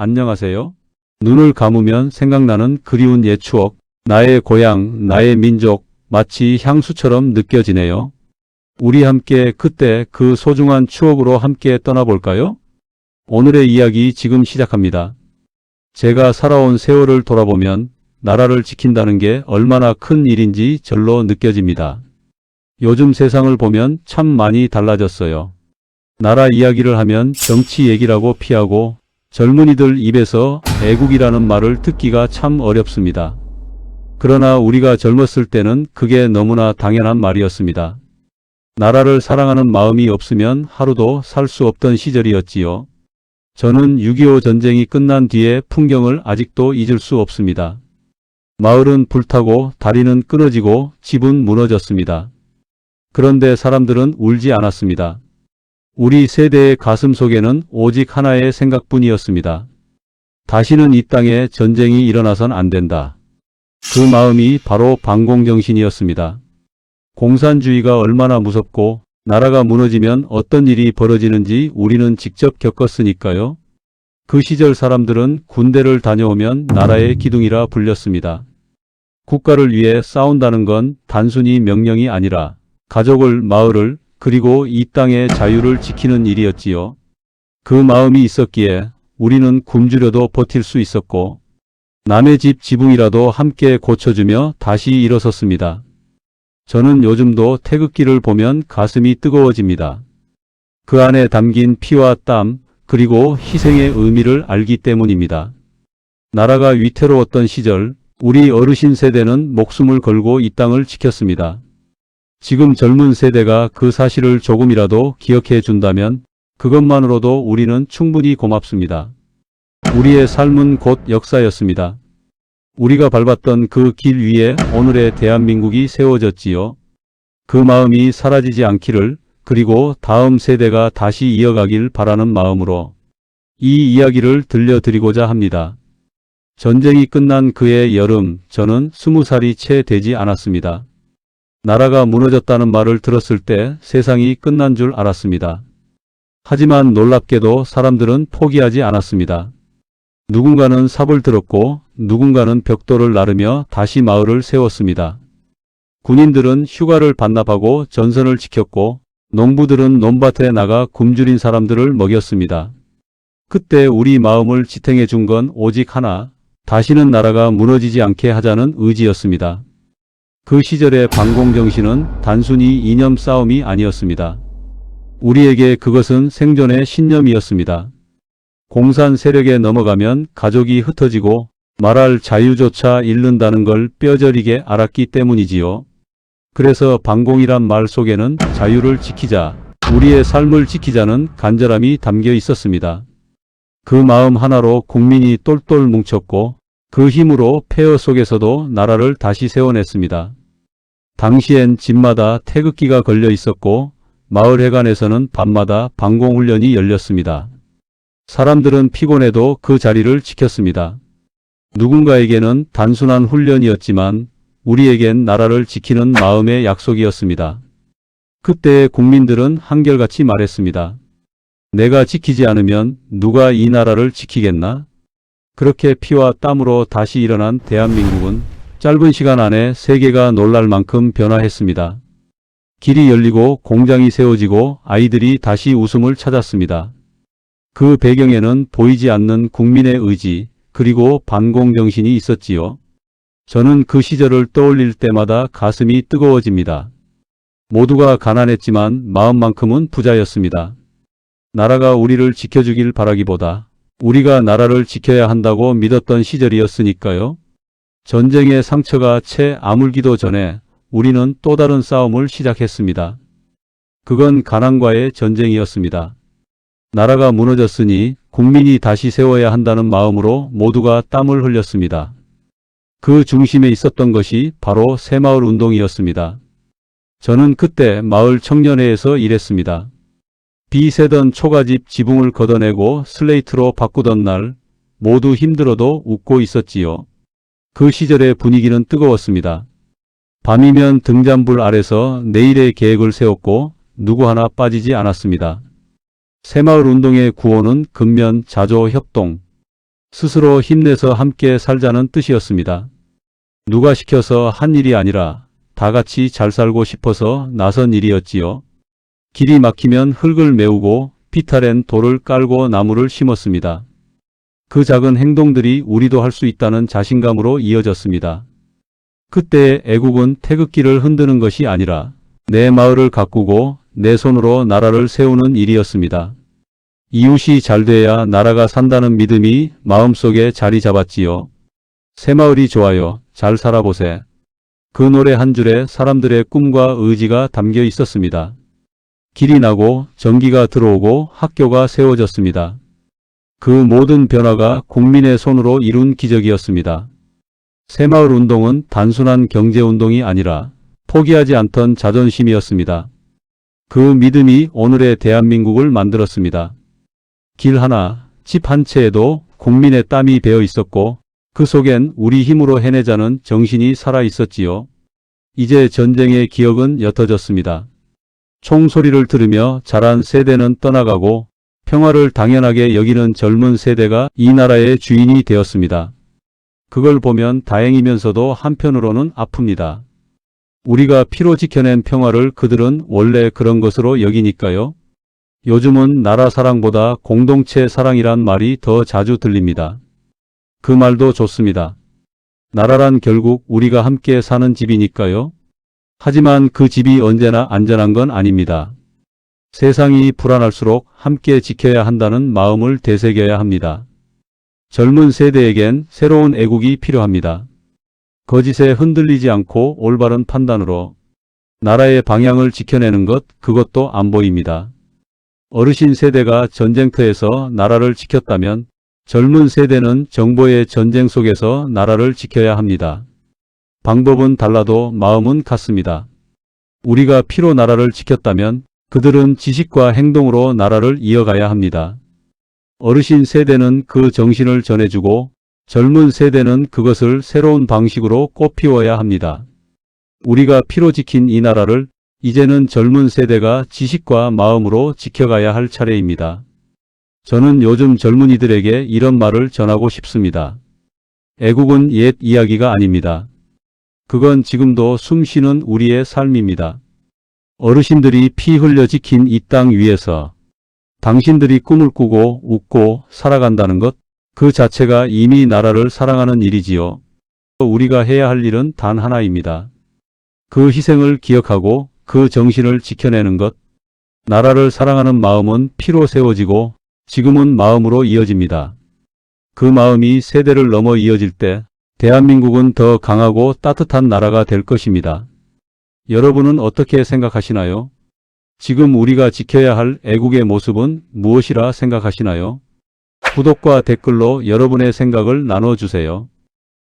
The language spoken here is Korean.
안녕하세요. 눈을 감으면 생각나는 그리운 옛 추억, 나의 고향, 나의 민족, 마치 향수처럼 느껴지네요. 우리 함께 그때 그 소중한 추억으로 함께 떠나볼까요? 오늘의 이야기 지금 시작합니다. 제가 살아온 세월을 돌아보면 나라를 지킨다는 게 얼마나 큰 일인지 절로 느껴집니다. 요즘 세상을 보면 참 많이 달라졌어요. 나라 이야기를 하면 정치 얘기라고 피하고 젊은이들 입에서 애국이라는 말을 듣기가 참 어렵습니다. 그러나 우리가 젊었을 때는 그게 너무나 당연한 말이었습니다. 나라를 사랑하는 마음이 없으면 하루도 살 수 없던 시절이었지요. 저는 6.25 전쟁이 끝난 뒤의 풍경을 아직도 잊을 수 없습니다. 마을은 불타고 다리는 끊어지고 집은 무너졌습니다. 그런데 사람들은 울지 않았습니다. 우리 세대의 가슴 속에는 오직 하나의 생각뿐이었습니다. 다시는 이 땅에 전쟁이 일어나선 안 된다. 그 마음이 바로 반공정신이었습니다. 공산주의가 얼마나 무섭고 나라가 무너지면 어떤 일이 벌어지는지 우리는 직접 겪었으니까요. 그 시절 사람들은 군대를 다녀오면 나라의 기둥이라 불렸습니다. 국가를 위해 싸운다는 건 단순히 명령이 아니라 가족을, 마을을, 그리고 이 땅의 자유를 지키는 일이었지요. 그 마음이 있었기에 우리는 굶주려도 버틸 수 있었고 남의 집 지붕이라도 함께 고쳐주며 다시 일어섰습니다. 저는 요즘도 태극기를 보면 가슴이 뜨거워집니다. 그 안에 담긴 피와 땀, 그리고 희생의 의미를 알기 때문입니다. 나라가 위태로웠던 시절, 우리 어르신 세대는 목숨을 걸고 이 땅을 지켰습니다. 지금 젊은 세대가 그 사실을 조금이라도 기억해 준다면 그것만으로도 우리는 충분히 고맙습니다. 우리의 삶은 곧 역사였습니다. 우리가 밟았던 그 길 위에 오늘의 대한민국이 세워졌지요. 그 마음이 사라지지 않기를 그리고 다음 세대가 다시 이어가길 바라는 마음으로 이 이야기를 들려드리고자 합니다. 전쟁이 끝난 그해 여름 저는 스무 살이 채 되지 않았습니다. 나라가 무너졌다는 말을 들었을 때 세상이 끝난 줄 알았습니다. 하지만 놀랍게도 사람들은 포기하지 않았습니다. 누군가는 삽을 들었고 누군가는 벽돌을 나르며 다시 마을을 세웠습니다. 군인들은 휴가를 반납하고 전선을 지켰고 농부들은 논밭에 나가 굶주린 사람들을 먹였습니다. 그때 우리 마음을 지탱해 준 건 오직 하나, 다시는 나라가 무너지지 않게 하자는 의지였습니다. 그 시절의 반공정신은 단순히 이념 싸움이 아니었습니다. 우리에게 그것은 생존의 신념이었습니다. 공산 세력에 넘어가면 가족이 흩어지고 말할 자유조차 잃는다는 걸 뼈저리게 알았기 때문이지요. 그래서 반공이란 말 속에는 자유를 지키자, 우리의 삶을 지키자는 간절함이 담겨 있었습니다. 그 마음 하나로 국민이 똘똘 뭉쳤고 그 힘으로 폐허 속에서도 나라를 다시 세워냈습니다. 당시엔 집마다 태극기가 걸려 있었고 마을 해관에서는 밤마다 방공훈련이 열렸습니다. 사람들은 피곤해도 그 자리를 지켰습니다. 누군가에게는 단순한 훈련이었지만 우리에겐 나라를 지키는 마음의 약속이었습니다. 그때의 국민들은 한결같이 말했습니다. 내가 지키지 않으면 누가 이 나라를 지키겠나? 그렇게 피와 땀으로 다시 일어난 대한민국은 짧은 시간 안에 세계가 놀랄 만큼 변화했습니다. 길이 열리고 공장이 세워지고 아이들이 다시 웃음을 찾았습니다. 그 배경에는 보이지 않는 국민의 의지, 그리고 반공정신이 있었지요. 저는 그 시절을 떠올릴 때마다 가슴이 뜨거워집니다. 모두가 가난했지만 마음만큼은 부자였습니다. 나라가 우리를 지켜주길 바라기보다 우리가 나라를 지켜야 한다고 믿었던 시절이었으니까요. 전쟁의 상처가 채 아물기도 전에 우리는 또 다른 싸움을 시작했습니다. 그건 가난과의 전쟁이었습니다. 나라가 무너졌으니 국민이 다시 세워야 한다는 마음으로 모두가 땀을 흘렸습니다. 그 중심에 있었던 것이 바로 새마을 운동이었습니다. 저는 그때 마을 청년회에서 일했습니다. 비 새던 초가집 지붕을 걷어내고 슬레이트로 바꾸던 날 모두 힘들어도 웃고 있었지요. 그 시절의 분위기는 뜨거웠습니다. 밤이면 등잔불 아래서 내일의 계획을 세웠고 누구 하나 빠지지 않았습니다. 새마을 운동의 구호는 근면, 자조, 협동. 스스로 힘내서 함께 살자는 뜻이었습니다. 누가 시켜서 한 일이 아니라 다 같이 잘 살고 싶어서 나선 일이었지요. 길이 막히면 흙을 메우고 피탈엔 돌을 깔고 나무를 심었습니다. 그 작은 행동들이 우리도 할 수 있다는 자신감으로 이어졌습니다. 그때 애국은 태극기를 흔드는 것이 아니라 내 마을을 가꾸고 내 손으로 나라를 세우는 일이었습니다. 이웃이 잘 돼야 나라가 산다는 믿음이 마음속에 자리 잡았지요. 새마을이 좋아요. 잘 살아보세. 그 노래 한 줄에 사람들의 꿈과 의지가 담겨 있었습니다. 길이 나고 전기가 들어오고 학교가 세워졌습니다. 그 모든 변화가 국민의 손으로 이룬 기적이었습니다. 새마을 운동은 단순한 경제운동이 아니라 포기하지 않던 자존심이었습니다. 그 믿음이 오늘의 대한민국을 만들었습니다. 길 하나, 집 한 채에도 국민의 땀이 배어 있었고 그 속엔 우리 힘으로 해내자는 정신이 살아 있었지요. 이제 전쟁의 기억은 옅어졌습니다. 총소리를 들으며 자란 세대는 떠나가고 평화를 당연하게 여기는 젊은 세대가 이 나라의 주인이 되었습니다. 그걸 보면 다행이면서도 한편으로는 아픕니다. 우리가 피로 지켜낸 평화를 그들은 원래 그런 것으로 여기니까요. 요즘은 나라 사랑보다 공동체 사랑이란 말이 더 자주 들립니다. 그 말도 좋습니다. 나라란 결국 우리가 함께 사는 집이니까요. 하지만 그 집이 언제나 안전한 건 아닙니다. 세상이 불안할수록 함께 지켜야 한다는 마음을 되새겨야 합니다. 젊은 세대에겐 새로운 애국이 필요합니다. 거짓에 흔들리지 않고 올바른 판단으로 나라의 방향을 지켜내는 것, 그것도 안 보입니다. 어르신 세대가 전쟁터에서 나라를 지켰다면 젊은 세대는 정보의 전쟁 속에서 나라를 지켜야 합니다. 방법은 달라도 마음은 같습니다. 우리가 피로 나라를 지켰다면 그들은 지식과 행동으로 나라를 이어가야 합니다. 어르신 세대는 그 정신을 전해주고 젊은 세대는 그것을 새로운 방식으로 꽃피워야 합니다. 우리가 피로 지킨 이 나라를 이제는 젊은 세대가 지식과 마음으로 지켜가야 할 차례입니다. 저는 요즘 젊은이들에게 이런 말을 전하고 싶습니다. 애국은 옛 이야기가 아닙니다. 그건 지금도 숨쉬는 우리의 삶입니다. 어르신들이 피 흘려 지킨 이 땅 위에서 당신들이 꿈을 꾸고 웃고 살아간다는 것, 그 자체가 이미 나라를 사랑하는 일이지요. 우리가 해야 할 일은 단 하나입니다. 그 희생을 기억하고 그 정신을 지켜내는 것, 나라를 사랑하는 마음은 피로 세워지고 지금은 마음으로 이어집니다. 그 마음이 세대를 넘어 이어질 때 대한민국은 더 강하고 따뜻한 나라가 될 것입니다. 여러분은 어떻게 생각하시나요? 지금 우리가 지켜야 할 애국의 모습은 무엇이라 생각하시나요? 구독과 댓글로 여러분의 생각을 나눠주세요.